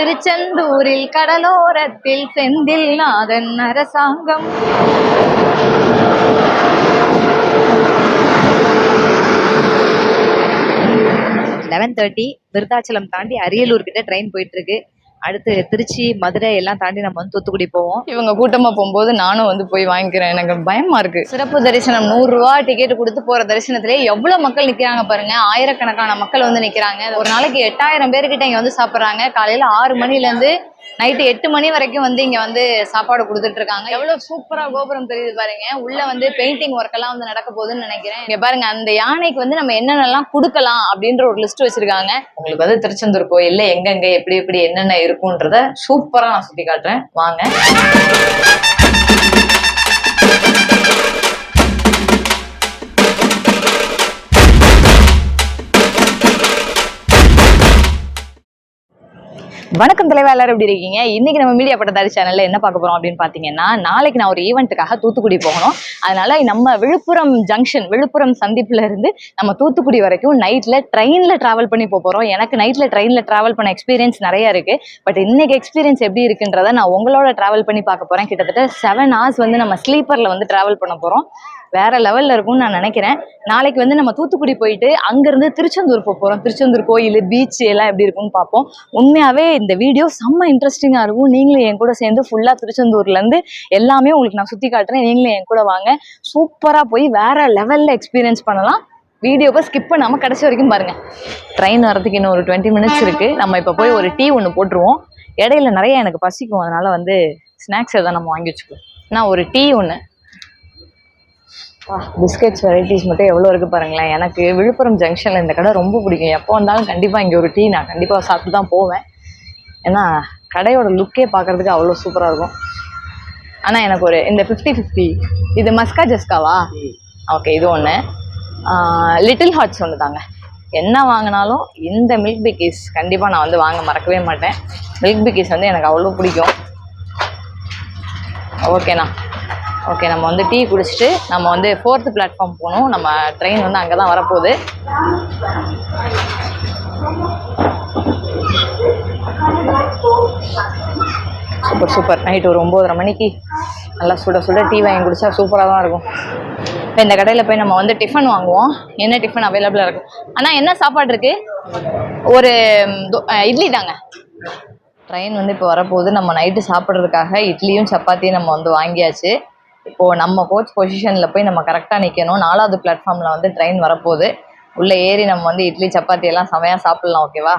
திருச்செந்தூரில் கடலோரத்தில் செந்தில் நாதன் அரசாங்கம். லெவன் தேர்ட்டி விருத்தாச்சலம் தாண்டி அரியலூர் கிட்ட ட்ரெயின் போயிட்டு இருக்கு. அடுத்து திருச்சி மதுரை எல்லாம் தாண்டி நம்ம வந்து தூத்துக்குடி போவோம். இவங்க கூட்டமா போகும்போது நானும் வந்து போய் வாங்கிக்கிறேன். எனக்கு பயமா இருக்கு. சிறப்பு தரிசனம். நூறு ரூபா டிக்கெட் கொடுத்து போற தரிசனத்திலே எவ்வளவு மக்கள் நிக்கிறாங்க பாருங்க. ஆயிரக்கணக்கான மக்கள் வந்து நிக்கிறாங்க. ஒரு நாளைக்கு எட்டாயிரம் பேர்கிட்ட இங்க வந்து சாப்பிடுறாங்க. காலையில ஆறு மணில இருந்து நைட்டு எட்டு மணி வரைக்கும் வந்து இங்க வந்து சாப்பாடு கொடுத்துட்டு இருக்காங்க. எவ்வளவு சூப்பரா கோபுரம் தெரியுது பாருங்க. உள்ள வந்து பெயிண்டிங் ஒர்க் எல்லாம் வந்து நடக்க போகுதுன்னு நினைக்கிறேன். இங்க பாருங்க அந்த யானைக்கு வந்து நம்ம என்னென்னலாம் கொடுக்கலாம் அப்படின்ற ஒரு லிஸ்ட் வச்சிருக்காங்க. உங்களுக்கு வந்து திருச்செந்தூர் கோயில்ல எங்கெங்க எப்படி எப்படி என்னென்ன இருக்குன்றத சூப்பரா நான் சுத்தி காட்டுறேன். வாங்க. வணக்கம் தலைவா எல்லாரும் எப்படி இருக்கீங்க? இன்னைக்கு நம்ம மீடியா பட்டதாரி சேனல்ல என்ன பார்க்க போறோம் அப்படின்னு பாத்தீங்கன்னா நாளைக்கு நான் ஒரு ஈவெண்ட்டுக்காக தூத்துக்குடி போகணும். அதனால நம்ம விழுப்புரம் ஜங்ஷன் விழுப்புரம் சந்திப்புல இருந்து நம்ம தூத்துக்குடி வரைக்கும் நைட்ல ட்ரெயின்ல டிராவல் பண்ணி போக போறோம். எனக்கு நைட்ல ட்ரெயின்ல டிராவல் பண்ண எக்ஸ்பீரியன்ஸ் நிறைய இருக்கு. பட் இன்னைக்கு எக்ஸ்பீரியன்ஸ் எப்படி இருக்குன்றத நான் உங்களோட டிராவல் பண்ணி பார்க்க போறேன். கிட்டத்தட்ட செவன் ஹவர்ஸ் வந்து நம்ம ஸ்லீப்பர்ல வந்து டிராவல் பண்ண போறோம். வேற லெவல்ல இருக்கும்னு நான் நினைக்கிறேன். நாளைக்கு வந்து நம்ம தூத்துக்குடி போயிட்டு அங்கிருந்து திருச்செந்தூர் போக போறோம். திருச்செந்தூர் கோயில் பீச் எல்லாம் எப்படி இருக்கும்னு பார்ப்போம். உண்மையாவே இந்த வீடியோ செம்ம இன்ட்ரெஸ்டிங்கா இருக்கும். நீங்களும் என் கூட சேர்ந்து ஃபுல்லா திருச்செந்தூர்ல இருந்து எல்லாமே உங்களுக்கு நான் சுத்தி காட்டுறேன். நீங்களும் என் கூட வாங்க. சூப்பரா போய் வேற லெவல்ல எக்ஸ்பீரியன்ஸ் பண்ணலாம். வீடியோவை ஸ்கிப் பண்ணாமல் கடைசி வரைக்கும் பாருங்க. ட்ரெயின் வரதுக்கு இன்னும் ஒரு டுவெண்ட்டி மினிட்ஸ் இருக்கு. நம்ம இப்போ போய் ஒரு டீ ஒன்று போட்டுருவோம். இடையில நிறைய எனக்கு பசிக்கும். அதனால வந்து ஸ்நாக்ஸ் எதாவது நம்ம வாங்கி வச்சுக்குவோம். நான் ஒரு டீ ஒன்று பிஸ்கெட்ஸ் வெரைட்டிஸ் மட்டும் எவ்வளோ இருக்குது பாருங்களேன். எனக்கு விழுப்புரம் ஜங்ஷனில் இந்த கடை ரொம்ப பிடிக்கும். எப்போ வந்தாலும் கண்டிப்பாக இங்கே ஒரு டீ நான் கண்டிப்பாக சாப்பிட்டு தான் போவேன். ஏன்னா கடையோட லுக்கே பார்க்கறதுக்கு அவ்வளோ சூப்பராக இருக்கும். ஆனால் எனக்கு ஒரு இந்த ஃபிஃப்டி ஃபிஃப்டி இது மஸ்கா ஜஸ்காவா? ஓகே இது ஒன்று லிட்டில் ஹார்ட்ஸ் ஒன்று தாங்க. என்ன வாங்கினாலும் இந்த மில்க் பிக்கீஸ் கண்டிப்பாக நான் வந்து வாங்க மறக்கவே மாட்டேன். மில்க் பிக்கீஸ் வந்து எனக்கு அவ்வளோ பிடிக்கும். ஓகேண்ணா ஓகே நம்ம வந்து டீ குடிச்சிட்டு நம்ம வந்து ஃபோர்த்து பிளாட்ஃபார்ம் போகணும். நம்ம ட்ரெயின் வந்து அங்கே தான் வரப்போகுது. சூப்பர் சூப்பர் நைட் ஒரு ஒம்போதரை மணிக்கு. நல்லா சுட சுட டீ வாங்கி குடிச்சா சூப்பராக தான் இருக்கும். இப்போ இந்த கடையில் போய் நம்ம வந்து டிஃபன் வாங்குவோம். என்ன டிஃபன் அவைலபிளாக இருக்கும்? ஆனால் என்ன சாப்பாடு இருக்கு? ஒரு இட்லி தாங்க. ட்ரெயின் வந்து இப்போ வரப்போகுது. நம்ம நைட்டு சாப்பிட்றதுக்காக இட்லியும் சப்பாத்தியும் நம்ம வந்து வாங்கியாச்சு. இப்போ நம்ம கோச் பொசிஷனில் போய் நம்ம கரெக்டாக நிற்கணும் நாலாவது பிளாட்ஃபார்மில் வந்து ட்ரெயின் வரப்போகுது. உள்ளே ஏறி நம்ம வந்து இட்லி சப்பாத்தி எல்லாம் செமையாக சாப்பிட்லாம் ஓகேவா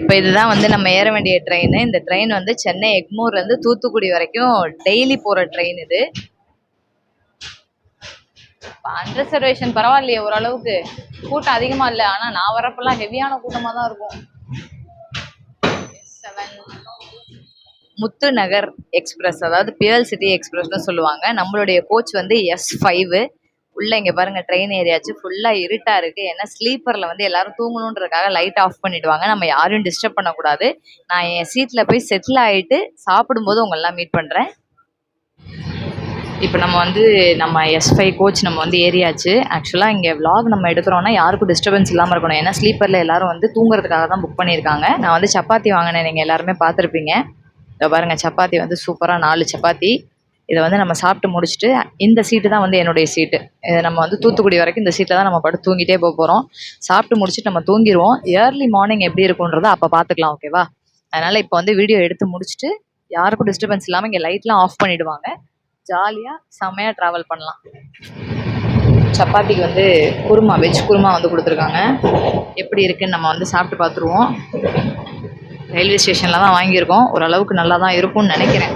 இப்போ இதுதான் வந்து நம்ம ஏற வேண்டிய ட்ரெயின் இந்த ட்ரெயின் வந்து சென்னை எக்மூர்லேருந்து தூத்துக்குடி வரைக்கும் டெய்லி போகிற ட்ரெயின் இது. அன்ரிசர்வேஷன் பரவாயில்லையே ஓரளவுக்கு. கூட்டம் அதிகமா இல்லை ஆனா நான் வரப்பெல்லாம் ஹெவியான கூட்டமா தான் இருக்கும். செவன் முத்து நகர் எக்ஸ்பிரஸ் அதாவது பியல் சிட்டி எக்ஸ்பிரஸ்னு சொல்லுவாங்க. நம்மளுடைய கோச் வந்து எஸ் ஃபைவ் உள்ள இங்க பாருங்க ட்ரெயின் ஏரியாச்சு ஃபுல்லா இருட்டா இருக்கு. ஏன்னா ஸ்லீப்பர்ல வந்து எல்லாரும் தூங்கணுன்றதுக்காக லைட் ஆஃப் பண்ணிடுவாங்க. நம்ம யாரையும் டிஸ்டர்ப் பண்ணக்கூடாது. நான் என் சீட்ல போய் செட்டில் ஆயிட்டு சாப்பிடும்போது உங்களெல்லாம் மீட் பண்றேன். இப்போ நம்ம வந்து நம்ம எஸ் ஃபைவ் கோச் நம்ம வந்து ஏரியாச்சு ஆக்சுவலாக இங்கே விலாக் நம்ம எடுக்கிறோன்னா யாருக்கும் டிஸ்டர்பன்ஸ் இல்லாமல் இருக்கணும். ஏன்னா ஸ்லீப்பரில் எல்லாரும் வந்து தூங்குறதுக்காக தான் புக் பண்ணியிருக்காங்க. நான் வந்து சப்பாத்தி வாங்கினேன். நீங்கள் எல்லாருமே பார்த்துருப்பீங்க. இதை பாருங்கள் சப்பாத்தி வந்து சூப்பராக நாலு சப்பாத்தி. இதை வந்து நம்ம சாப்பிட்டு முடிச்சுட்டு இந்த சீட்டு தான் வந்து என்னுடைய சீட்டு இதை நம்ம வந்து தூத்துக்குடி வரைக்கும் இந்த சீட்டில் தான் நம்ம படுத்து தூங்கிட்டே போக போகிறோம் சாப்பிட்டு முடிச்சுட்டு நம்ம தூங்கிடுவோம் ஏர்லி மார்னிங் எப்படி இருக்குன்றதை அப்போ பார்த்துக்கலாம் ஓகேவா அதனால் இப்போ வந்து வீடியோ எடுத்து முடிச்சுட்டு யாருக்கும் டிஸ்டர்பன்ஸ் இல்லாமல் இங்கே லைட்லாம் ஆஃப் பண்ணிவிடுவாங்க ஜாலியாக செம்மையாக ட்ராவல் பண்ணலாம். சப்பாத்திக்கு வந்து குருமா வெஜ் குருமா வந்து கொடுத்துருக்காங்க. எப்படி இருக்குன்னு நம்ம வந்து சாப்பிட்டு பார்த்துருவோம். ரயில்வே ஸ்டேஷனில் தான் வாங்கியிருக்கோம். ஓரளவுக்கு நல்லா தான் இருக்கும்னு நினைக்கிறேன்.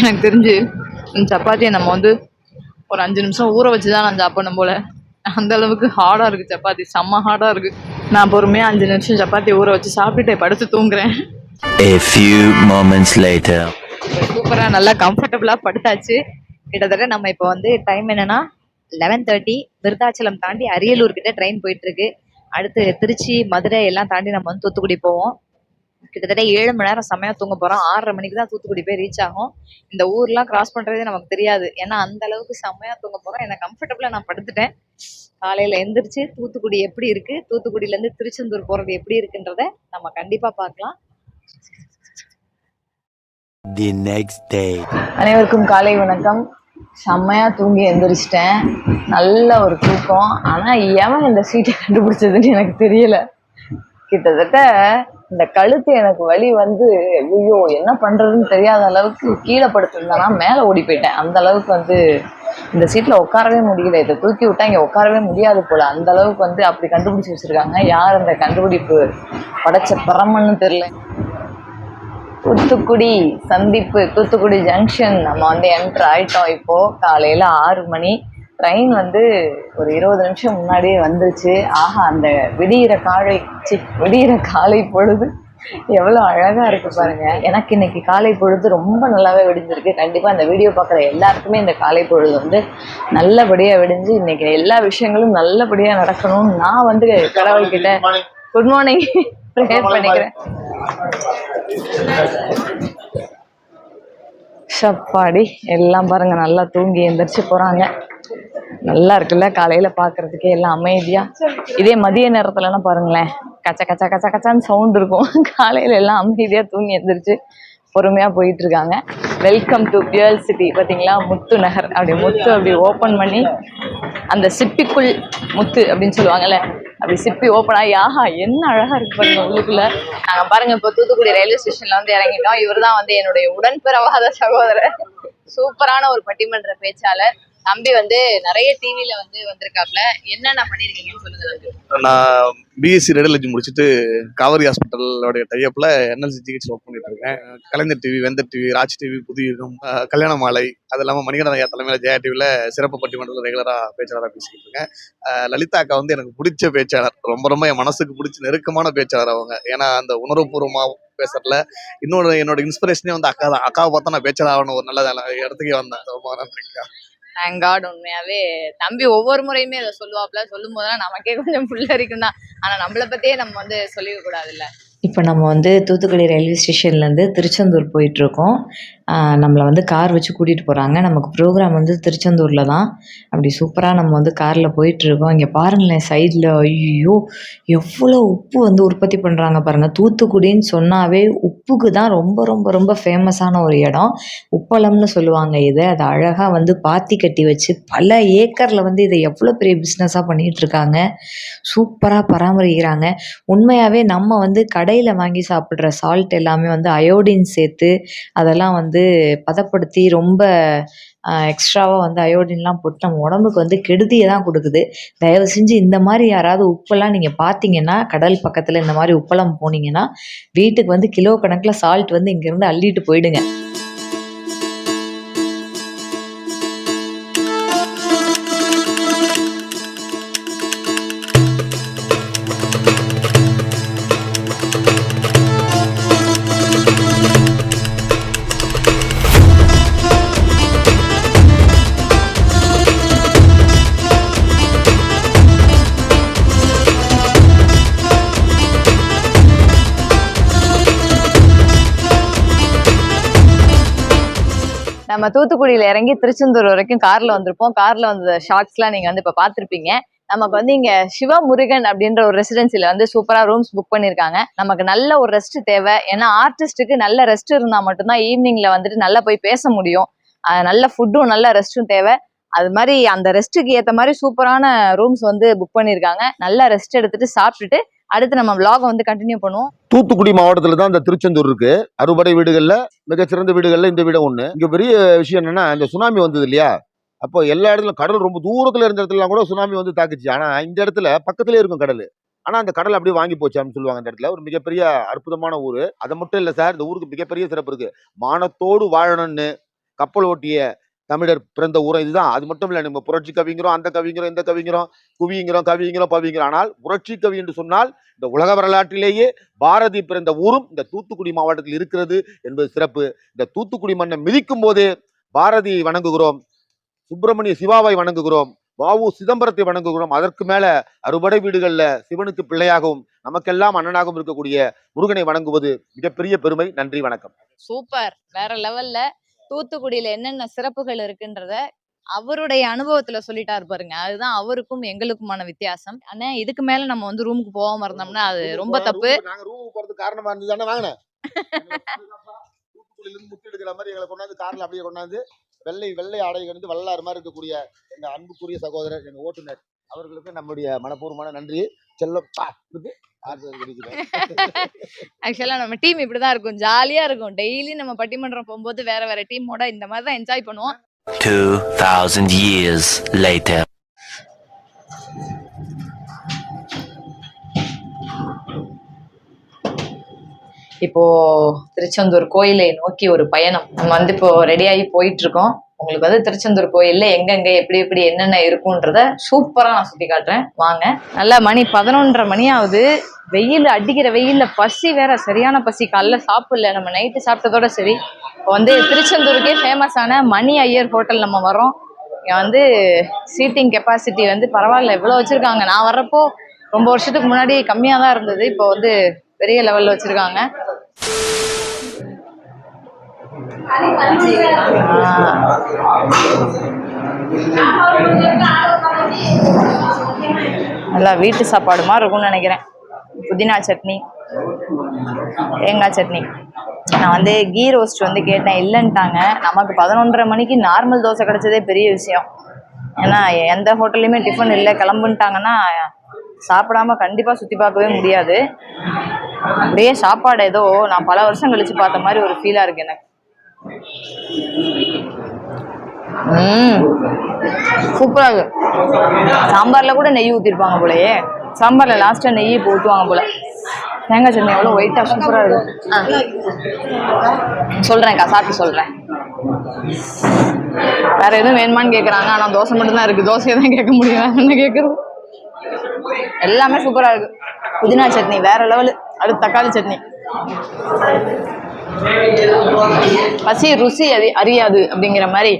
எனக்கு தெரிஞ்சு இந்த சப்பாத்தியை நம்ம வந்து ஒரு அஞ்சு நிமிஷம் ஊற வச்சு தான் நான் சாப்பிடணும் போல். அந்த அளவுக்கு ஹார்டாக இருக்குது சப்பாத்தி. செம்ம ஹார்டாக இருக்குது நான் பொறுமையாக அஞ்சு நிமிஷம் சப்பாத்தி ஊற வச்சு சாப்பிட்டுட்டு படுத்து தூங்குறேன். A few moments later. சூப்பராக நல்லா கம்ஃபர்டபுளாக படுத்தாச்சு. கிட்டத்தட்ட நம்ம இப்போ வந்து டைம் என்னன்னா லெவன் தேர்ட்டி விருதாச்சலம் தாண்டி அரியலூர் கிட்ட ட்ரெயின் போயிட்டு இருக்கு அடுத்து திருச்சி மதுரை எல்லாம் தாண்டி நம்ம வந்து தூத்துக்குடி போவோம். கிட்டத்தட்ட ஏழு மணி நேரம் செம்மையா தூங்க போறோம். ஆறரை மணிக்கு தான் தூத்துக்குடி போய் ரீச் ஆகும். இந்த ஊர்லாம் கிராஸ் பண்றதே நமக்கு தெரியாது. ஏன்னா அந்த அளவுக்கு செம்மையா தூங்க போறோம். எனக்கு கம்ஃபர்டபுளா நான் படுத்துட்டேன். காலையில எந்திரிச்சு தூத்துக்குடி எப்படி இருக்கு? தூத்துக்குடியில இருந்து திருச்செந்தூர் போறது எப்படி இருக்குன்றத நம்ம கண்டிப்பா பார்க்கலாம். The next day. அனைவருக்கும் காலை வணக்கம். செம்மையா தூங்கி எந்திரிச்சிட்டேன். நல்ல ஒரு தூக்கம். ஆனா எவன் இந்த சீட்டை கண்டுபிடிச்சதுன்னு எனக்கு தெரியல. கிட்டத்தட்ட இந்த கழுத்து எனக்கு வலி வந்து ஐயோ என்ன பண்றதுன்னு தெரியாத அளவுக்கு கீழே படுத்திருந்தேன்னா மேலே ஓடி போயிட்டேன். அந்த அளவுக்கு வந்து இந்த சீட்ல உட்காரவே முடியல. இதை தூக்கி விட்டா இங்க உட்காரவே முடியாது போல. அந்த அளவுக்கு வந்து அப்படி கண்டுபிடிச்சு வச்சிருக்காங்க. யார் அந்த கண்டுபிடிப்பு படைச்ச பரமன்னு தெரியல. தூத்துக்குடி சந்திப்பு தூத்துக்குடி ஜங்ஷன் நம்ம வந்து என்ட்ரு ஆயிட்டோம் இப்போ. காலையில ஆறு மணி. ட்ரெயின் வந்து ஒரு இருபது நிமிஷம் முன்னாடியே வந்துருச்சு. ஆஹா அந்த விடியிற காலை சி விடியிற காலை பொழுது எவ்வளோ அழகா இருக்கு பாருங்க. எனக்கு இன்னைக்கு காலை பொழுது ரொம்ப நல்லாவே விடிஞ்சிருக்கு. கண்டிப்பா இந்த வீடியோ பார்க்குற எல்லாருக்குமே இந்த காலை பொழுது வந்து நல்லபடியா விடிஞ்சு இன்னைக்கு எல்லா விஷயங்களும் நல்லபடியா நடக்கணும்னு நான் வந்து கடவுள்கிட்ட குட் மார்னிங் ப்ரேயர் பண்ணிக்கிறேன். சப்பாடி எல்லாம் பாருங்க நல்லா தூங்கி எந்திரிச்சு போறாங்க. நல்லா இருக்குல்ல காலையில பாக்குறதுக்கே எல்லாம் அமைதியா. இதே மதிய நேரத்துலலாம் பாருங்களேன் கச்ச கச்ச கச்ச கச்சான்னு சவுண்ட் இருக்கும். காலையில எல்லாம் அமைதியா தூங்கி எந்திரிச்சு பொறுமையா போயிட்டு இருக்காங்க. வெல்கம் டு பியல் சிட்டி பாத்தீங்களா? முத்து நகர். அப்படி முத்து அப்படி ஓபன் பண்ணி அந்த சிப்பிக்குள் முத்து அப்படின்னு சொல்லுவாங்கல்ல அப்படி சிப்பி ஓப்பன் ஆகி ஆஹா என்ன அழகா இருக்கு பாருங்க உள்ளுக்குள்ள நாங்க பாருங்க இப்போ தூத்துக்குடி ரயில்வே ஸ்டேஷன்ல வந்து இறங்கிட்டோம். இவர்தான் வந்து என்னுடைய உடன்பிறவாத சகோதரர். சூப்பரான ஒரு பட்டிமன்ற பேச்சாளர். தம்பி வந்து நிறைய டிவில வந்து வந்திருக்காப்ல. என்னென்ன பண்ணிருக்கீங்கன்னு சொல்லுங்க நான் பிஎஸ்சி ரேடியாலஜி முடிச்சுட்டு காவேரி ஹாஸ்பிட்டலோடைய டைப்ல என்எல்சி ஜிஹெச் ஒர்க் பண்ணிட்டு இருக்கேன். Kalaignar TV Vendhar TV Raj TV Puthiyugam Kalyana Malai அது இல்லாமல் மணிகண்டன் ஐயா தலைமையில் ஜெயா டிவியில் சிறப்பு பட்டிமன்றத்தில் ரெகுலராக பேச்சாளராக பேசிக்கிட்டு இருக்கேன். லலிதா அக்கா வந்து எனக்கு பிடிச்ச பேச்சாளர். ரொம்ப ரொம்ப என் மனசுக்கு பிடிச்ச நெருக்கமான பேச்சாளர் அவங்க. ஏன்னா அந்த உணர்வுபூர்வமாக பேசுறதுல இன்னொரு என்னோட இன்ஸ்பிரேஷனே வந்து அக்கா தான். அக்காவை பார்த்தா நான் பேச்சாளர் ஆகணும். ஒரு நல்ல இடத்துக்கே வந்தேன். ரொம்ப நன்றிக்கா. தேங்க் காட் உண்மையாவே தம்பி ஒவ்வொரு முறையுமே அதை சொல்லுவாப்ல சொல்லும் போதெல்லாம் நமக்கே கொஞ்சம் புல்லரிக்கும் தான். ஆனா நம்மளை பத்தியே நம்ம வந்து சொல்லிக்க கூடாதுல்ல. இப்போ நம்ம வந்து தூத்துக்குடி ரயில்வே ஸ்டேஷன்லேருந்து திருச்செந்தூர் போயிட்டுருக்கோம் நம்மளை வந்து கார் வச்சு கூட்டிகிட்டு போகிறாங்க நமக்கு ப்ரோக்ராம் வந்து திருச்செந்தூரில் தான். அப்படி சூப்பராக நம்ம வந்து காரில் போயிட்டுருக்கோம். இங்கே பாருங்களேன் சைடில் ஐயோ எவ்வளோ உப்பு வந்து உற்பத்தி பண்ணுறாங்க பாருங்கள் தூத்துக்குடின்னு சொன்னாவே உப்புக்கு தான் ரொம்ப ரொம்ப ரொம்ப ஃபேமஸான ஒரு இடம். உப்பளம்னு சொல்லுவாங்க இதை. அதை அழகாக வந்து பாத்தி கட்டி வச்சு பல ஏக்கரில் வந்து இதை எவ்வளோ பெரிய பிஸ்னஸாக பண்ணிகிட்ருக்காங்க சூப்பராக பராமரிக்கிறாங்க. உண்மையாகவே நம்ம வந்து கடையில் வாங்கி சாப்பிட்ற சால்ட் எல்லாமே வந்து அயோடின் சேர்த்து அதெல்லாம் வந்து வந்து பதப்படுத்தி ரொம்ப எக்ஸ்ட்ராவாக வந்து அயோடின்லாம் போட்டு நம்ம உடம்புக்கு வந்து கெடுதியை தான் கொடுக்குது. தயவு செஞ்சு இந்த மாதிரி யாராவது உப்பெல்லாம் நீங்கள் பார்த்தீங்கன்னா கடல் பக்கத்தில் இந்த மாதிரி உப்பெல்லாம் போனீங்கன்னா வீட்டுக்கு வந்து கிலோ கணக்கில் சால்ட் வந்து இங்கேருந்து அள்ளிட்டு போயிடுங்க. நம்ம தூத்துக்குடியில இறங்கி திருச்செந்தூர் வரைக்கும் கார்ல வந்திருப்போம். கார்ல வந்த ஷார்ட்ஸ்லாம் நீங்க வந்து இப்ப பாத்திருப்பீங்க நமக்கு வந்து இங்க சிவமுருகன் அப்படின்ற ஒரு ரெசிடென்சில வந்து சூப்பரா ரூம்ஸ் புக் பண்ணிருக்காங்க. நமக்கு நல்ல ஒரு ரெஸ்ட் தேவை. ஏன்னா ஆர்டிஸ்ட்டுக்கு நல்ல ரெஸ்ட் இருந்தா மட்டும்தான் ஈவினிங்ல வந்துட்டு நல்லா போய் பேச முடியும். நல்ல ஃபுட்டும் நல்ல ரெஸ்ட்டும் தேவை. அது மாதிரி அந்த ரெஸ்ட்டுக்கு ஏத்த மாதிரி சூப்பரான ரூம்ஸ் வந்து புக் பண்ணிருக்காங்க. நல்லா ரெஸ்ட் எடுத்துட்டு சாப்பிட்டுட்டு அடுத்து நம்ம விலாக வந்து கண்டினியூ பண்ணுவோம். தூத்துக்குடி மாவட்டத்துல தான் இந்த திருச்செந்தூர் இருக்கு. அறுபடை வீடுகள்ல மிகச்சிறந்த வீடுகள்ல இந்த வீடு ஒண்ணு. இங்க பெரிய விஷயம் என்னன்னா இந்த சுனாமி வந்தது இல்லையா? அப்போ எல்லா இடத்துலயும் கடல் ரொம்ப தூரத்துல இருந்த இடத்துலலாம் கூட சுனாமி வந்து தாக்குச்சு. ஆனா இந்த இடத்துல பக்கத்துலேயே இருக்கும் கடல். ஆனா அந்த கடல் அப்படியே வாங்கி போச்சு அப்படின்னு சொல்லுவாங்க இந்த இடத்துல. ஒரு மிகப்பெரிய அற்புதமான ஊரு. அது மட்டும் இல்ல சார் இந்த ஊருக்கு மிகப்பெரிய சிறப்பு இருக்கு. மானத்தோடு வாழணும்னு கப்பல் ஓட்டிய தமிழர் பிறந்த ஊரம் இதுதான். அது மட்டும் இல்லை நம்ம புரட்சி கவிங்கிறோம் அந்த கவிங்கிறோம் இந்த கவிங்கிறோம் குவிங்கிறோம் கவிங்கிறோம் பவிங்கிறோம் ஆனால் புரட்சி கவி என்று சொன்னால் இந்த உலக வரலாற்றிலேயே பாரதி பிறந்த ஊரும் இந்த தூத்துக்குடி மாவட்டத்தில் இருக்கிறது என்பது சிறப்பு. இந்த தூத்துக்குடி மண்ணை மிதிக்கும் போது பாரதியை வணங்குகிறோம் சுப்பிரமணிய சிவாவை வணங்குகிறோம் வாவு சிதம்பரத்தை வணங்குகிறோம். அதற்கு மேல அறுபடை வீடுகள்ல சிவனுக்கு பிள்ளையாகவும் நமக்கெல்லாம் அண்ணனாகவும் இருக்கக்கூடிய முருகனை வணங்குவது மிகப்பெரிய பெருமை. நன்றி வணக்கம். சூப்பர். வேற லெவல்ல தூத்துக்குடியில என்னென்ன சிறப்புகள் இருக்குன்றத அவருடைய அனுபவத்துல சொல்லிட்டாரு பாருங்க. அதுதான் அவருக்கும் எங்களுக்குமான வித்தியாசம். ஆனா இதுக்கு மேல நம்ம வந்து ரூமுக்கு போகாம இருந்தோம்னா அது ரொம்ப தப்பு. நாங்க ரூமுக்கு போறதுக்கு காரணமா இருந்தது வாங்கினேன். தூத்துக்குடியில இருந்து முத்து எடுக்கிற மாதிரி எங்களை கொண்டாந்து கார்ல அப்படியே கொண்டாந்து வெள்ளை வெள்ளை ஆடை வந்து வல்லாறு மாதிரி இருக்கக்கூடிய எங்க அன்புக்குரிய சகோதரர் எங்க ஓட்டுநர். அவர்களுக்கு நம்முடைய மனப்பூர்வமான நன்றி. செல்லம். ஆக்சுவலா நம்ம டீம் இப்படிதான் இருக்கும். ஜாலியா இருக்கும். டெய்லி நம்ம பட்டிமன்றம் போகும்போது வேற வேற டீமோட இந்த மாதிரி தான் என்ஜாய் பண்ணுவோம் 2000 years later. இப்போ திருச்செந்தூர் கோயிலை நோக்கி ஒரு பயணம். நம்ம வந்து இப்போ ரெடியாகி போயிட்டு இருக்கோம். உங்களுக்கு வந்து திருச்செந்தூர் கோயில்ல எங்கெங்க எப்படி எப்படி என்னென்ன இருக்குன்றத சூப்பரா நான் சுத்தி காட்டுறேன். வாங்க. நல்லா மணி பதினொன்றரை மணி ஆகுது வெயில் அடிக்கிற வெயில்ல பசி வேற சரியான பசி. காலைல சாப்பிடல. நம்ம நைட்டு சாப்பிட்டதோட சரி. இப்போ வந்து திருச்செந்தூருக்கே ஃபேமஸான மணி ஐயர் ஹோட்டல் நம்ம வரோம் இங்க வந்து சீட்டிங் கெப்பாசிட்டி வந்து பரவாயில்ல. இவ்வளோ வச்சிருக்காங்க. நான் வர்றப்போ ரொம்ப வருஷத்துக்கு முன்னாடி கம்மியாக தான் இருந்தது. இப்போ வந்து பெரிய லெவல்ல வச்சிருக்காங்க. நல்லா வீட்டு சாப்பாடு மாதிரி இருக்கும்னு நினைக்கிறேன். புதினா சட்னி தேங்காய் சட்னி. நான் வந்து கீ ரோஸ்ட் வந்து கேட்டேன் இல்லைன்ட்டாங்க. நமக்கு பதினொன்றரை மணிக்கு நார்மல் தோசை கிடைச்சதே பெரிய விஷயம். ஏன்னா எந்த ஹோட்டல்லையுமே டிஃபன் இல்லை கிளம்புன்ட்டாங்கன்னா சாப்பிடாம கண்டிப்பாக சுற்றி பார்க்கவே முடியாது. அப்படியே சாப்பாடு ஏதோ நான் பல வருஷம் கழித்து பார்த்த மாதிரி ஒரு ஃபீலாக இருக்கு எனக்கு. சூப்பராக. இருக்கு சாம்பார்ல கூட நெய் ஊற்றிருப்பாங்க போலயே. சாம்பார்ல லாஸ்டா நெய்யே இப்போ ஊற்றுவாங்க போல. தேங்காய் சட்னி எவ்வளோ ஒயிட்டா சூப்பரா இருக்கு. சொல்றேன்க்கா சாப்பிட்டு சொல்றேன். வேற எதுவும் வேணுமான்னு கேக்குறாங்க ஆனா தோசை மட்டும் தான் இருக்கு. தோசையை தான் கேட்க முடியும். என்ன கேட்கறது எல்லாமே சூப்பரா இருக்கு. புதினா சட்னி வேற லெவலு. அடுத்து தக்காளி சட்னி. பசி ருசி அது அறியாது அப்படிங்கிற மாதிரி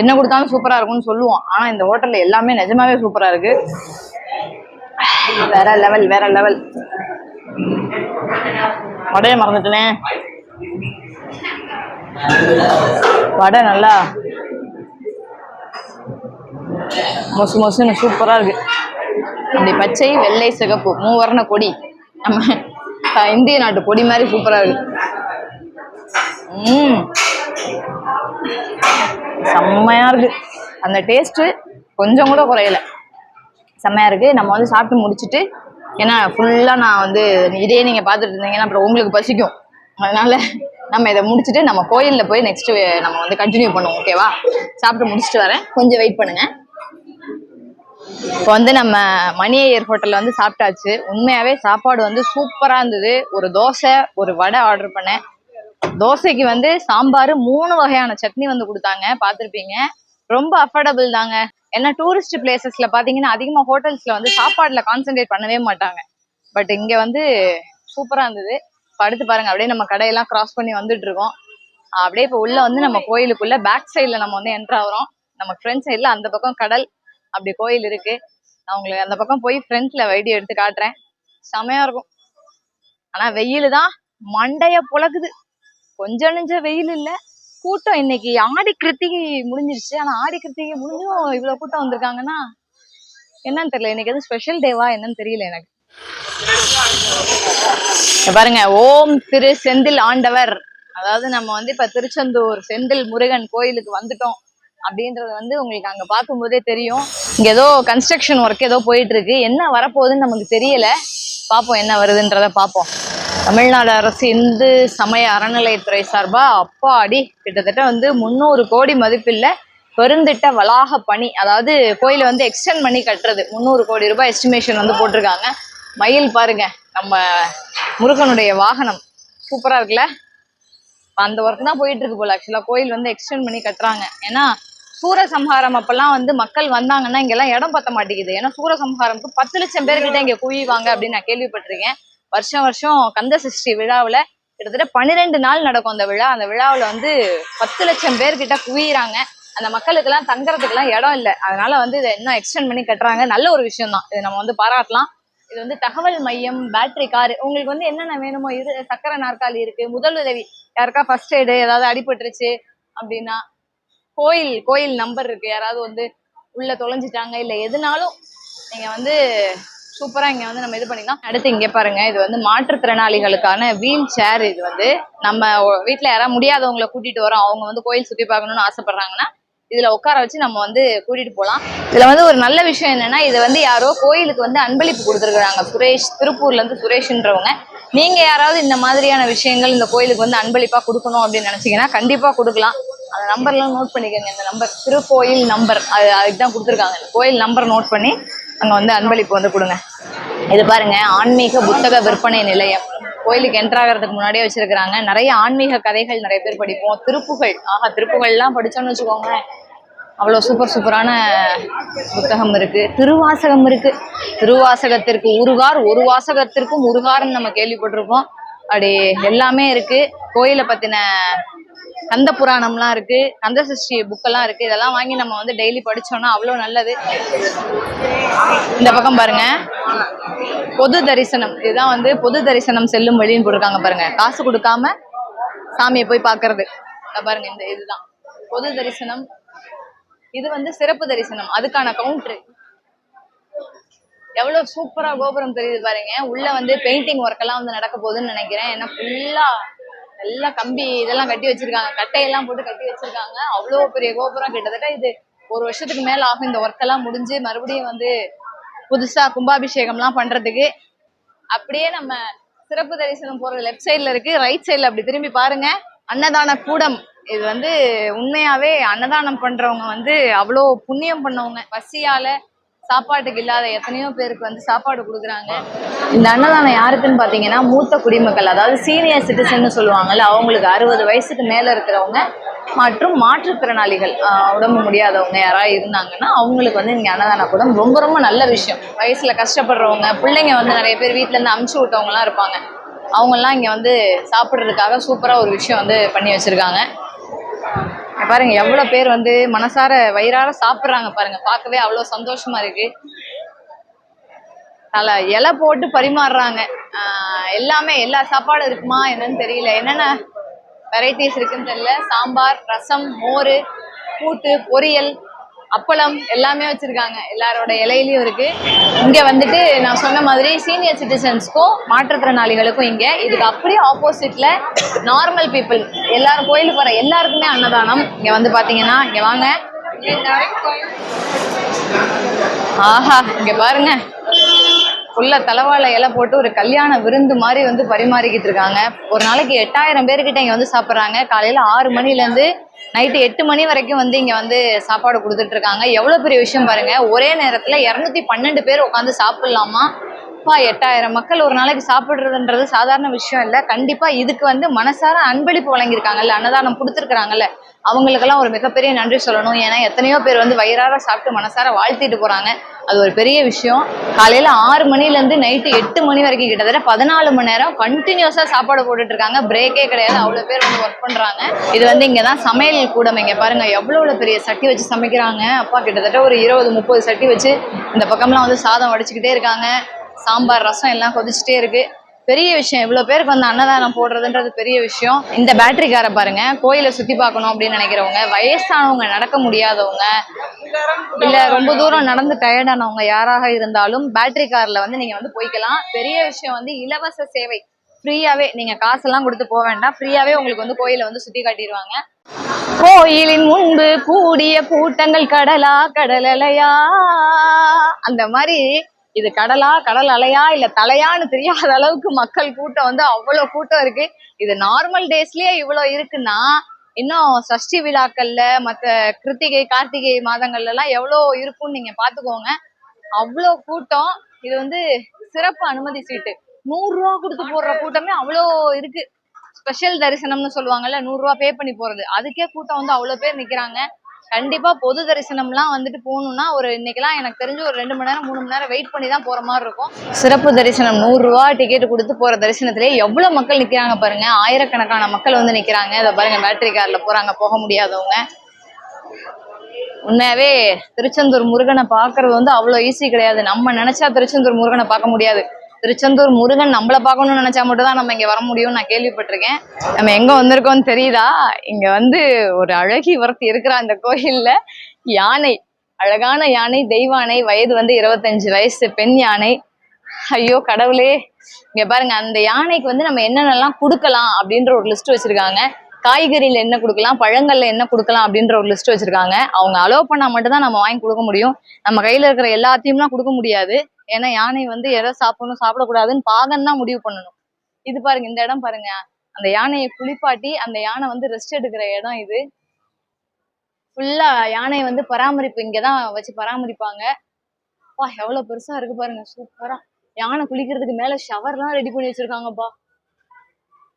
என்ன கொடுத்தாலும் சூப்பரா இருக்கும்னு சொல்லுவோம். ஆனா இந்த ஹோட்டல்ல எல்லாமே நிஜமாவே சூப்பரா இருக்கு. வேற லெவல் வேற லெவல் வடைய மறந்துட்டேனே. வடை நல்லா மொசு மொசுன்னு சூப்பரா இருக்கு. அப்படி பச்சை வெள்ளை சிகப்பு மூவர்ண கொடி. நம்ம இந்திய நாட்டு கொடி மாதிரி சூப்பரா இருக்கு. ம். செம்மையா இருக்கு. அந்த டேஸ்ட் கொஞ்சம் கூட குறையல. செம்மையா இருக்கு. நம்ம வந்து சாப்பிட்டு முடிச்சுட்டு ஏன்னா ஃபுல்லா நான் வந்து இதே நீங்க பார்த்துட்டு இருந்தீங்கன்னா அப்புறம் உங்களுக்கு பசிக்கும். அதனால நம்ம இதை முடிச்சுட்டு நம்ம கோயில்ல போய் நெக்ஸ்ட் நம்ம வந்து கண்டினியூ பண்ணுவோம் ஓகேவா சாப்பிட்டு முடிச்சுட்டு வரேன். கொஞ்சம் வெயிட் பண்ணுங்க. இப்போ வந்து நம்ம மணி ஐயர் ஹோட்டலில் வந்து சாப்பிட்டாச்சு. உண்மையாகவே சாப்பாடு வந்து சூப்பராக இருந்தது. ஒரு தோசை ஒரு வடை ஆர்டர் பண்ணேன். தோசைக்கு வந்து சாம்பார் மூணு வகையான சட்னி வந்து கொடுத்தாங்க பார்த்துருப்பீங்க. ரொம்ப அஃபோர்டபுள் தாங்க. ஏன்னா டூரிஸ்ட் பிளேசஸ்ல பாத்தீங்கன்னா அதிகமா ஹோட்டல்ஸ்ல வந்து சாப்பாடுல கான்சென்ட்ரேட் பண்ணவே மாட்டாங்க. பட் இங்க வந்து சூப்பரா இருந்தது. படுத்து பாருங்க அப்படியே நம்ம கடையெல்லாம் கிராஸ் பண்ணி வந்துட்டு இருக்கோம் அப்படியே இப்போ உள்ள வந்து நம்ம கோயிலுக்குள்ள பேக் சைடுல நம்ம வந்து என்ட்ரு ஆகிறோம். நம்ம ஃப்ரண்ட் சைடுல அந்த பக்கம் கடல் அப்படி கோயில் இருக்கு. நான் உங்களுக்கு அந்த பக்கம் போய் ஃப்ரண்ட்ல வீடியோ எடுத்து காட்டுறேன். செமையா இருக்கும். ஆனா வெயில் தான் மண்டைய புழக்குது. கொஞ்சம் நெஞ்ச வெயில் இல்லை. கூட்டம் இன்னைக்கு ஆடி கிருத்திகை முடிஞ்சிருச்சு. ஆனா ஆடி கிருத்திகை முடிஞ்சும் இவ்வளவு கூட்டம் வந்திருக்காங்கன்னா என்னன்னு தெரியல. இன்னைக்கு எதுவும் ஸ்பெஷல் டேவா என்னன்னு தெரியல எனக்கு. பாருங்க ஓம் திரு செந்தில் ஆண்டவர். அதாவது நம்ம வந்து இப்ப திருச்செந்தூர் செந்தில் முருகன் கோயிலுக்கு வந்துட்டோம். அப்படின்றது வந்து உங்களுக்கு அங்க பார்க்கும்போதே தெரியும். இங்க ஏதோ கன்ஸ்ட்ரக்ஷன் ஒர்க் ஏதோ போயிட்டு இருக்கு. என்ன வரப்போகுதுன்னு நமக்கு தெரியல. பார்ப்போம் என்ன வருதுன்றத பார்ப்போம். தமிழ்நாடு அரசு இந்து சமய அறநிலையத்துறை சார்பாக அப்பாடி கிட்டத்தட்ட வந்து முந்நூறு கோடி மதிப்பில் பெருந்திட்ட வளாக பணி அதாவது கோயிலை வந்து எக்ஸ்டெண்ட் பண்ணி கட்டுறது. முந்நூறு கோடி ரூபாய் எஸ்டிமேஷன் வந்து போட்டிருக்காங்க. மயில் பாருங்க நம்ம முருகனுடைய வாகனம். சூப்பராக இருக்குல்ல? அந்த ஒர்க் தான் போயிட்டு இருக்கு போல கோயில் வந்து எக்ஸ்டெண்ட் பண்ணி கட்டுறாங்க. ஏன்னா சூரசம்ஹாரம் அப்பெல்லாம் வந்து மக்கள் வந்தாங்கன்னா இங்கெல்லாம் இடம் பத்த மாட்டேங்குது. ஏன்னா சூரசம்ஹாரம்க்கு பத்து லட்சம் பேர்கிட்ட இங்கே குவிவாங்க அப்படின்னு நான் கேள்விப்பட்டிருக்கேன். வருஷம் வருஷம் கந்த சஷ்டி விழாவில் கிட்டத்தட்ட பன்னிரெண்டு நாள் நடக்கும் அந்த விழா. அந்த விழாவில் வந்து பத்து லட்சம் பேர்கிட்ட குவியிறாங்க. அந்த மக்களுக்கெல்லாம் தங்குறதுக்கெல்லாம் இடம் இல்லை. அதனால வந்து இதை இன்னும் எக்ஸ்டெண்ட் பண்ணி கட்டுறாங்க. நல்ல ஒரு விஷயம் தான். இது நம்ம வந்து பாராட்டலாம். இது வந்து தகவல் மையம் பேட்டரி கார் உங்களுக்கு வந்து என்னென்ன வேணுமோ இது சக்கரை நாற்காலி இருக்கு. முதலுதவி யாருக்கா ஃபர்ஸ்ட் எய்டு ஏதாவது அடிபட்டுருச்சு அப்படின்னா கோயில் கோயில் நம்பர் இருக்கு. யாராவது வந்து உள்ள தொலைஞ்சிட்டாங்க இல்லை எதுனாலும் நீங்க வந்து சூப்பரா இங்க வந்து நம்ம இது பண்ணிக்கலாம். அடுத்து இங்க பாருங்க இது வந்து மாற்றுத்திறனாளிகளுக்கான வீல் சேர் இது வந்து. நம்ம ஒ- வீட்ல யாராவது முடியாதவங்களை கூட்டிட்டு வரோம் அவங்க வந்து கோயில் சுத்தி பார்க்கணும்னு ஆசைப்படுறாங்கன்னா இதுல உட்கார வச்சு நம்ம வந்து கூட்டிட்டு போலாம். இதுல வந்து ஒரு நல்ல விஷயம் என்னன்னா இது வந்து யாரோ கோயிலுக்கு வந்து அன்பளிப்பு கொடுத்துருக்குறாங்க. சுரேஷ் திருப்பூர்ல இருந்து சுரேஷ்ன்றவங்க. நீங்க யாராவது இந்த மாதிரியான விஷயங்கள் இந்த கோயிலுக்கு வந்து அன்பளிப்பா கொடுக்கணும் அப்படின்னு நினைச்சீங்கன்னா கண்டிப்பா கொடுக்கலாம். அந்த நம்பர்லாம் நோட் பண்ணிக்கோங்க. இந்த நம்பர் திருக்கோயில் நம்பர் அது அதுக்கு தான் கொடுத்துருக்காங்க. இந்த கோயில் நம்பர் நோட் பண்ணி அங்க வந்து அன்பளிப்பு வந்து கொடுங்க. இது பாருங்க ஆன்மீக புத்தக விற்பனை நிலையம். கோயிலுக்கு என்ட்ரு ஆகிறதுக்கு முன்னாடியே வச்சிருக்கிறாங்க. நிறைய ஆன்மீக கதைகள் நிறைய பேர் படிப்போம். திருப்புகள் ஆஹா திருப்புகள்லாம் படிச்சோம்னு வச்சுக்கோங்க அவ்வளோ சூப்பர் சூப்பரான புத்தகம் இருக்கு. திருவாசகம் இருக்கு. திருவாசகத்திற்கு உருகார் ஒரு வாசகத்திற்கும் உருகார்னு நம்ம கேள்விப்பட்டிருப்போம் அப்படி எல்லாமே இருக்கு. கோயிலை பத்தின கந்த புராணம்லாம் இருக்கு. கந்த சஷ்டி புக்கெல்லாம் இருக்கு. இதெல்லாம் வாங்கி நம்ம வந்து டெய்லி படிச்சோம்னா அவ்வளோ நல்லது. இந்த பக்கம் பாருங்க. பொது தரிசனம். இதுதான் வந்து பொது தரிசனம் செல்லும் வழின்னு போட்டிருக்காங்க பாருங்க. காசு கொடுக்காம சாமியை போய் பார்க்கறது. பாருங்க இந்த இதுதான். பொது தரிசனம். இது வந்து சிறப்பு தரிசனம். அதுக்கான கவுண்டரு எவ்வளவு சூப்பரா கோபுரம் தெரியுது பாருங்க. உள்ள வந்து பெயிண்டிங் ஒர்க் எல்லாம் வந்து நடக்க போகுதுன்னு நினைக்கிறேன். ஏன்னா ஃபுல்லா நல்லா கம்பி இதெல்லாம் கட்டி வச்சிருக்காங்க. கட்டையெல்லாம் போட்டு கட்டி வச்சிருக்காங்க. அவ்வளோ பெரிய கோபுரம். கிட்டத்தட்ட இது ஒரு வருஷத்துக்கு மேல ஆகும். இந்த ஒர்க் எல்லாம் முடிஞ்சு மறுபடியும் வந்து புதுசா கும்பாபிஷேகம்லாம் பண்றதுக்கு. அப்படியே நம்ம சிறப்பு தரிசனம் போற லெஃப்ட் சைடுல இருக்கு. ரைட் சைடுல அப்படி திரும்பி பாருங்க. அன்னதான கூடம். இது வந்து உண்மையாவே அன்னதானம் பண்றவங்க வந்து அவ்வளோ புண்ணியம் பண்ணவங்க. பசியால சாப்பாட்டுக்கு இல்லாத எத்தனையோ பேருக்கு வந்து சாப்பாடு கொடுக்குறாங்க. இந்த அன்னதானம் யாருக்குன்னு பார்த்தீங்கன்னா மூத்த குடிமக்கள் அதாவது சீனியர் சிட்டிசன் சொல்லுவாங்கல்ல அவங்களுக்கு அறுபது வயசுக்கு மேலே இருக்கிறவங்க மற்றும் மாற்றுத்திறனாளிகள் உடம்பு முடியாதவங்க யாராவது இருந்தாங்கன்னா அவங்களுக்கு வந்து இங்கே அன்னதான கூடம் ரொம்ப ரொம்ப நல்ல விஷயம். வயசில் கஷ்டப்படுறவங்க பிள்ளைங்க வந்து நிறைய பேர் வீட்டிலேருந்து இருந்து அமுச்சு விட்டவங்கலாம் இருப்பாங்க. அவங்கெல்லாம் இங்கே வந்து சாப்பிட்றதுக்காக சூப்பராக ஒரு விஷயம் வந்து பண்ணி வச்சுருக்காங்க. பாருங்க எவ்வளவு பேர் வந்து மனசார வயிறார சாப்பிடுறாங்க பாருங்க. பார்க்கவே அவ்வளவு சந்தோஷமா இருக்கு. நல்லா இலை போட்டு பரிமாறுறாங்க. எல்லாமே எல்லா சாப்பாடும் இருக்குமா என்னன்னு தெரியல. என்னென்ன வெரைட்டிஸ் இருக்குன்னு தெரியல. சாம்பார் ரசம் மோர் கூட்டு பொரியல் அப்பளம் எல்லாமே வச்சிருக்காங்க. எல்லாரோட இலையிலயும் இருக்கு. இங்க வந்துட்டு நான் சொன்ன மாதிரி சீனியர் சிட்டிசன்ஸ்க்கும் மாற்றுத்திறனாளிகளுக்கும் இங்க. இதுக்கு அப்படியே ஆப்போசிட்ல நார்மல் பீப்புள் எல்லாரும் கோயிலுக்கு வர எல்லாருக்குமே அன்னதானம். இங்க வந்து பாத்தீங்கன்னா இங்க வாங்க. ஆஹா இங்க பாருங்க. உள்ள தலவாழை இலை போட்டு ஒரு கல்யாண விருந்து மாதிரி வந்து பரிமாறிக்கிட்டு இருக்காங்க. ஒரு நாளைக்கு எட்டாயிரம் பேர்கிட்ட இங்க வந்து சாப்பிட்றாங்க. காலையில ஆறு மணில இருந்து நைட்டு எட்டு மணி வரைக்கும் வந்து இங்க வந்து சாப்பாடு கொடுத்துட்ருக்காங்க இருக்காங்க. எவ்வளவு பெரிய விஷயம் பாருங்க. ஒரே நேரத்துல இருநூத்தி பன்னெண்டு பேர் உட்காந்து சாப்பிடலாமா? அப்பா எட்டாயிரம் மக்கள் ஒரு நாளைக்கு சாப்பிட்றதுன்றது சாதாரண விஷயம் இல்லை. கண்டிப்பாக இதுக்கு வந்து மனசார அன்பளிப்பு வழங்கியிருக்காங்கல்ல அன்னதானம் கொடுத்துருக்குறாங்கல்ல. அவங்களுக்கெல்லாம் ஒரு மிகப்பெரிய நன்றி சொல்லணும். ஏன்னா எத்தனையோ பேர் வந்து வயிறார சாப்பிட்டு மனசார வாழ்த்திட்டு போகிறாங்க அது ஒரு பெரிய விஷயம். காலையில் ஆறு மணிலேருந்து நைட்டு எட்டு மணி வரைக்கும் கிட்டத்தட்ட பதினாலு மணி நேரம் கண்டினியூஸாக சாப்பாடு போட்டுட்டு இருக்காங்க பிரேக்கே கிடையாது. அவ்வளோ பேர் வந்து ஒர்க் பண்ணுறாங்க இது வந்து இங்கே தான் சமையல் கூடம். இங்கே பாருங்கள் எவ்வளோ பெரிய சட்டி வச்சு சமைக்கிறாங்க. அப்பா கிட்டத்தட்ட ஒரு இருபது முப்பது சட்டி வச்சு இந்த பக்கம்லாம் வந்து சாதம் வடிச்சுக்கிட்டே இருக்காங்க. சாம்பார் ரசம் எல்லாம் கொதிச்சுட்டே இருக்கு. பெரிய விஷயம் இவ்வளோ பேருக்கு வந்து அன்னதானம் போடுறதுன்றது பெரிய விஷயம். இந்த பேட்டரி காரை பாருங்க கோயிலை சுத்தி பார்க்கணும் அப்படின்னு நினைக்கிறவங்க வயசானவங்க நடக்க முடியாதவங்க இல்ல ரொம்ப தூரம் நடந்து டயர்டானவங்க யாராக இருந்தாலும் பேட்டரி கார்ல வந்து நீங்க வந்து போய்க்கலாம். பெரிய விஷயம் வந்து இலவச சேவை. ஃப்ரீயாவே நீங்க காசெல்லாம் கொடுத்து போக வேண்டாம். ஃப்ரீயாவே உங்களுக்கு வந்து கோயிலை வந்து சுத்தி காட்டிடுவாங்க. கோயிலின் முன்பு கூடிய கூட்டங்கள் கடலா கடலலையா? அந்த மாதிரி இது கடலா கடல் அலையா இல்ல தலையான்னு தெரியாத அளவுக்கு மக்கள் கூட்டம் வந்து அவ்வளவு கூட்டம் இருக்கு. இது நார்மல் டேஸ்லயே இவ்வளவு இருக்குன்னா இன்னும் சஷ்டி விழாக்கள்ல மத்த கிருத்திகை கார்த்திகை மாதங்கள்ல எல்லாம் எவ்வளவு இருக்கும்னு நீங்க பாத்துக்கோங்க. அவ்வளோ கூட்டம். இது வந்து சிறப்பு அனுமதி சீட்டு. நூறு ரூபா கொடுத்து போடுற கூட்டமே அவ்வளோ இருக்கு. ஸ்பெஷல் தரிசனம்னு சொல்லுவாங்கல்ல நூறு ரூபா பே பண்ணி போறது. அதுக்கே கூட்டம் வந்து அவ்வளோ பேர் நிக்கிறாங்க. கண்டிப்பா பொது தரிசனம்லாம் வந்துட்டு போகணும்னா ஒரு இன்னைக்கெல்லாம் எனக்கு தெரிஞ்சு ஒரு ரெண்டு மணி நேரம் மூணு மணி நேரம் வெயிட் பண்ணி தான் போற மாதிரி இருக்கும். சிறப்பு தரிசனம் நூறு ரூபா டிக்கெட் கொடுத்து போற தரிசனத்திலே எவ்வளவு மக்கள் நிக்கிறாங்க பாருங்க. ஆயிரக்கணக்கான மக்கள் வந்து நிக்கிறாங்க. இதை பாருங்க பேட்டரி கார்ல போறாங்க போக முடியாதவங்க. உண்மையாவே திருச்செந்தூர் முருகனை பாக்குறது வந்து அவ்வளோ ஈஸி கிடையாது. நம்ம நினைச்சா திருச்செந்தூர் முருகனை பார்க்க முடியாது. திருச்செந்தூர் முருகன் நம்மளை பார்க்கணும்னு நினைச்சா மட்டும் தான் நம்ம இங்க வர முடியும்னு நான் கேள்விப்பட்டிருக்கேன். நம்ம எங்க வந்திருக்கோம்னு தெரியுதா? இங்க வந்து ஒரு அழகி ஒருத்தி இருக்கிற அந்த கோயில்ல. யானை அழகான யானை தெய்வானை வயது வந்து இருபத்தஞ்சு வயசு பெண் யானை. ஐயோ கடவுளே. இங்க பாருங்க அந்த யானைக்கு வந்து நம்ம என்னென்னலாம் கொடுக்கலாம் அப்படின்ற ஒரு லிஸ்ட் வச்சிருக்காங்க. காய்கறியில் என்ன கொடுக்கலாம் பழங்கள்ல என்ன கொடுக்கலாம் அப்படின்ற ஒரு லிஸ்ட் வச்சிருக்காங்க. அவங்க அலோவ் பண்ணா மட்டும்தான் நம்ம வாங்கி கொடுக்க முடியும். நம்ம கையில இருக்கிற எல்லாத்தையும்லாம் கொடுக்க முடியாது. ஏன்னா யானை வந்து எதை சாப்பிடணும் சாப்பிடக்கூடாதுன்னு பாகம் தான் முடிவு பண்ணணும். இது பாருங்க இந்த இடம் பாருங்க. அந்த யானையை குளிப்பாட்டி அந்த யானை வந்து ரெஸ்ட் எடுக்கிற இடம் இது. ஃபுல்லா யானையை வந்து பராமரிப்பு இங்கதான் வச்சு பராமரிப்பாங்க. வா எவ்வளவு பெருசா இருக்கு பாருங்க சூப்பரா. யானை குளிக்கிறதுக்கு மேல ஷவர்லாம் ரெடி பண்ணி வச்சிருக்காங்கப்பா.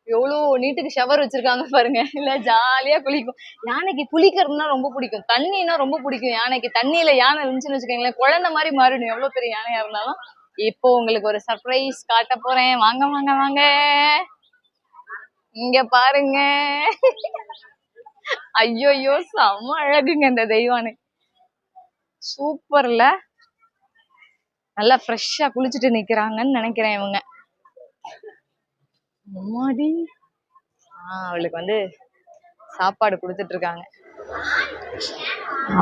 எவ்வளோ நீட்டுக்கு ஷவர் வச்சிருக்காங்க பாருங்க. இல்ல ஜாலியா குளிக்கும். யானைக்கு குளிக்கிறதுனா ரொம்ப பிடிக்கும். தண்ணினா ரொம்ப பிடிக்கும் யானைக்கு. தண்ணியில யானை இருந்துச்சுன்னு வச்சுக்கோங்களேன் குழந்தை மாதிரி மாறிடும். எவ்வளவு பெரிய யானையா இருந்தாலும். இப்போ உங்களுக்கு ஒரு சர்ப்ரைஸ் காட்ட போறேன். வாங்க வாங்க வாங்க. இங்க பாருங்க. ஐயோ ஐயோ செம்ம அழகுங்க இந்த தெய்வானை. சூப்பர்ல நல்லா ஃப்ரெஷ்ஷா குளிச்சுட்டு நிக்கிறாங்கன்னு நினைக்கிறேன் இவங்க. அம்மாடி ஆஹ் அவளுக்கு வந்து சாப்பாடு கொடுத்துட்டு இருக்காங்க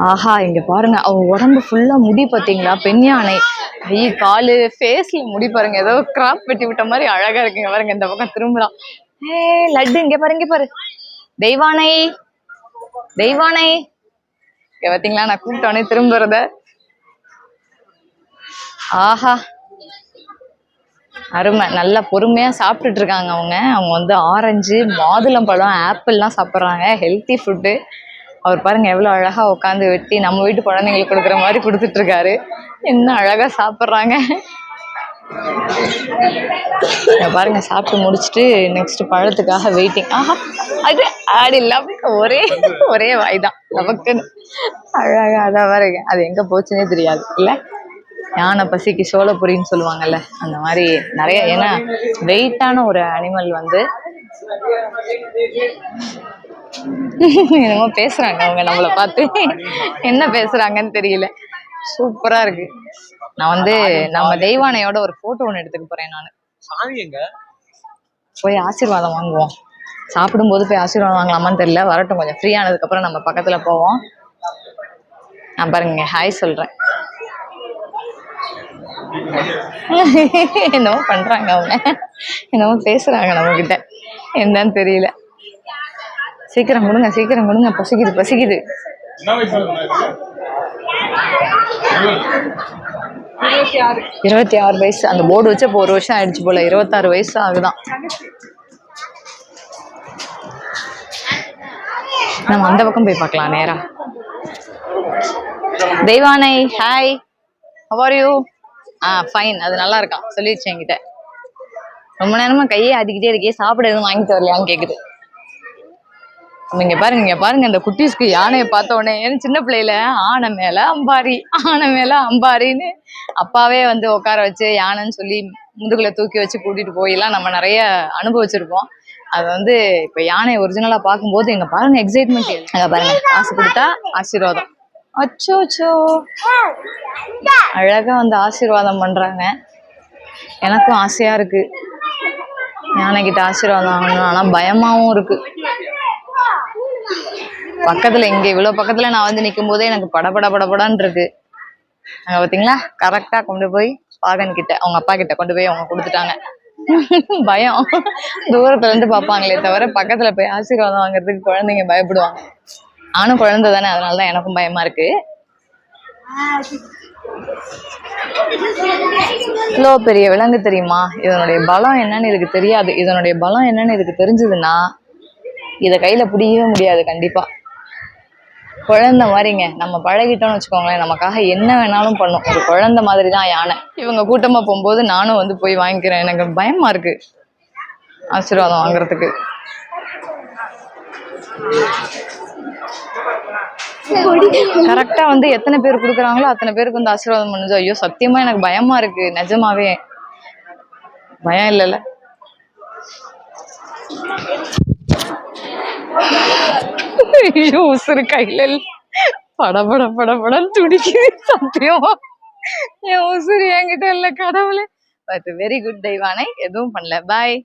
ஆஹா இங்க பாருங்க அவ உடம்பு ஃபுல்லா முடி பாத்தீங்களா? பெண் யானை. கை காலு ஃபேஸ்ல முடி பாருங்க ஏதோ கிராப் வெட்டி விட்ட மாதிரி அழகா இருக்குங்க பாருங்க இந்த பக்கம் திரும்பலாம் ஏ லட்டு இங்க பாருங்க இங்க பாரு. தெய்வானை தெய்வானை. இங்க பாத்தீங்களா நான் கூப்பிட்டோன்னே திரும்புறத. ஆஹா. அருமை. நல்லா பொறுமையா சாப்பிட்டுட்டு இருக்காங்க அவங்க. அவங்க வந்து ஆரஞ்சு மாதுளம்பழம் ஆப்பிள்லாம் சாப்பிட்றாங்க. ஹெல்த்தி ஃபுட்டு அவர் பாருங்க எவ்வளவு அழகா உட்காந்து வெட்டி நம்ம வீட்டு குழந்தைங்களுக்கு கொடுக்குற மாதிரி கொடுத்துட்ருக்காரு என்ன அழகா சாப்பிட்றாங்க. பாருங்க சாப்பிட்டு முடிச்சுட்டு நெக்ஸ்ட் பழத்துக்காக வெயிட்டிங் ஆஹா அது ஆடு இல்லாமல் ஒரே ஒரே வாய் தான். நமக்குன்னு. அழகா அதான் பாருங்க. அது எங்க போச்சுன்னே தெரியாது இல்ல? யானை பசிக்கு சோளப்புரின்னு சொல்லுவாங்கல்ல அந்த மாதிரி நிறைய ஏன்னா வெயிட்டான ஒரு அனிமல் வந்து என்னமோ பேசுறாங்க அவங்க நம்மள பார்த்து. என்ன பேசுறாங்கன்னு தெரியல. சூப்பரா இருக்கு. நான் வந்து நம்ம தெய்வானையோட ஒரு போட்டோ ஒன்று எடுத்துக்க போறேன் நான். எங்க? போய் ஆசீர்வாதம் வாங்குவோம். சாப்பிடும்போது போய் ஆசீர்வாதம் வாங்கலாமான்னு தெரியல. வரட்டும் கொஞ்சம் ஃப்ரீ ஆனதுக்கு அப்புறம் நம்ம பக்கத்துல போவோம். நான் பாருங்க ஹாய் சொல்றேன். என்னமோ பண்றாங்க அவங்க. என்னமோ பேசுறாங்க நம்ம கிட்ட என்னன்னு தெரியல. சீக்கிரம் கொடுங்க சீக்கிரம் கொடுங்க பசிக்குது பசிக்குது. இருபத்தி ஆறு வயசு. அந்த போர்டு வச்சு இப்போ ஒரு வருஷம் ஆயிடுச்சு போல. இருபத்தாறு வயசு ஆகுதான். நம்ம அந்த பக்கம் போய் பார்க்கலாம் நேரா. Deivanai hi how are you ah fine அது நல்லா இருக்கான் சொல்லிடுச்சு என்கிட்ட. ரொம்ப நேரமா கையே அடிக்கிட்டே இருக்கே சாப்பிட எதுவும் வாங்கி தரலையான்னு கேக்குது. இங்க பாருங்க நீங்க பாருங்க இந்த குட்டீஸ்க்கு யானையை பார்த்த உடனே சின்ன பிள்ளையில? ஆனை மேல அம்பாரி ஆனை மேல அம்பாரின்னு அப்பாவே வந்து உட்கார வச்சு யானைன்னு சொல்லி முதுகுல தூக்கி வச்சு கூட்டிட்டு போயெல்லாம் நம்ம நிறைய அனுபவிச்சிருப்போம் அது வந்து இப்ப யானை ஒரிஜினலா பார்க்கும்போது எங்க பாருங்க எக்ஸைட்மெண்ட் அங்க பாருங்க ஆசை கொடுத்தா ஆசீர்வாதம். அச்சோ அச்சோ. அழகா வந்து ஆசீர்வாதம் பண்றாங்க. எனக்கும் ஆசையா இருக்கு. யானை கிட்ட ஆசீர்வாதம் வாங்கணும் ஆனா பயமாவும் இருக்கு. பக்கத்துல இங்க இவ்வளவு பக்கத்துல நான் வந்து நிக்கும் போதே எனக்கு படபட படபடன்னு இருக்கு. அங்க பாத்தீங்களா? கரெக்டா கொண்டு போய் பாகன் கிட்ட அவங்க அப்பா கிட்ட கொண்டு போய் அவங்க கொடுத்துட்டாங்க. பயம். தூரத்துல இருந்து பார்ப்பாங்களே தவிர பக்கத்துல போய் ஆசீர்வாதம் வாங்குறதுக்கு குழந்தைங்க பயப்படுவாங்க. நானும் குழந்தை தானே அதனாலதான் எனக்கும் பயமா இருக்கு. இவ்வளோ பெரிய விலங்கு தெரியுமா? இதனுடைய பலம் என்னன்னு இதுக்கு தெரியாது. இதனுடைய பலம் என்னன்னு இதுக்கு தெரிஞ்சதுன்னா இதை கையில பிடிக்கவே முடியாது கண்டிப்பா. குழந்த மாதிரிங்க. நம்ம பழகிட்டோம்னு வச்சுக்கோங்களேன் நமக்காக என்ன வேணாலும் பண்ணும். ஒரு குழந்தை மாதிரி தான் யானை. இவங்க கூட்டமாக போகும்போது நானும் வந்து போய் வாங்கிக்கிறேன். எனக்கு பயமா இருக்கு. ஆசீர்வாதம் வாங்குறதுக்கு. கரெக்டா வந்து எத்தனை பேர் கொடுக்குறாங்களோ அத்தனை பேருக்கு வந்து ஆசீர்வாதம் பண்ணுது. ஐயோ சத்தியமா எனக்கு பயமா இருக்கு. நிஜமாவே. பயம் இல்லைல்ல. ஐயோ உசுறு கையில படபட படபடம் பட பட துடிக்குது. சத்தியமா. என் உசுறு என்கிட்ட இல்ல கடவுளே. But very good Deivanai. எதுவும் பண்ணல. பாய்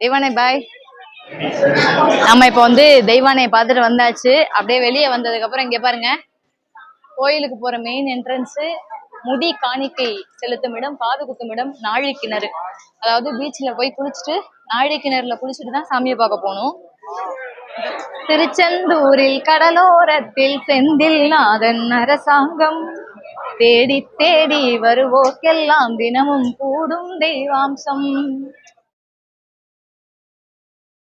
தெய்வானை பாய் நம்ம இப்போ வந்து தெய்வானையை பார்த்துட்டு வந்தாச்சு. அப்படியே வெளியே வந்ததுக்கு அப்புறம் இங்க பாருங்க. கோயிலுக்கு போற மெயின் என்ட்ரன்ஸ் முடி காணிக்கை செலுத்தும் இடம் காது குத்தும் இடம் நாழி கிணறு. அதாவது பீச்ல போய் குளிச்சுட்டு நாழி கிணறுல குளிச்சுட்டு தான் சாமியை பார்க்க போகணும். திருச்செந்தூரில் கடலோரத்தில் செந்தில் நாதன் அரசாங்கம். தேடி தேடி வருவோர்க்கெல்லாம் தினமும் கூடும் தெய்வாம்சம்.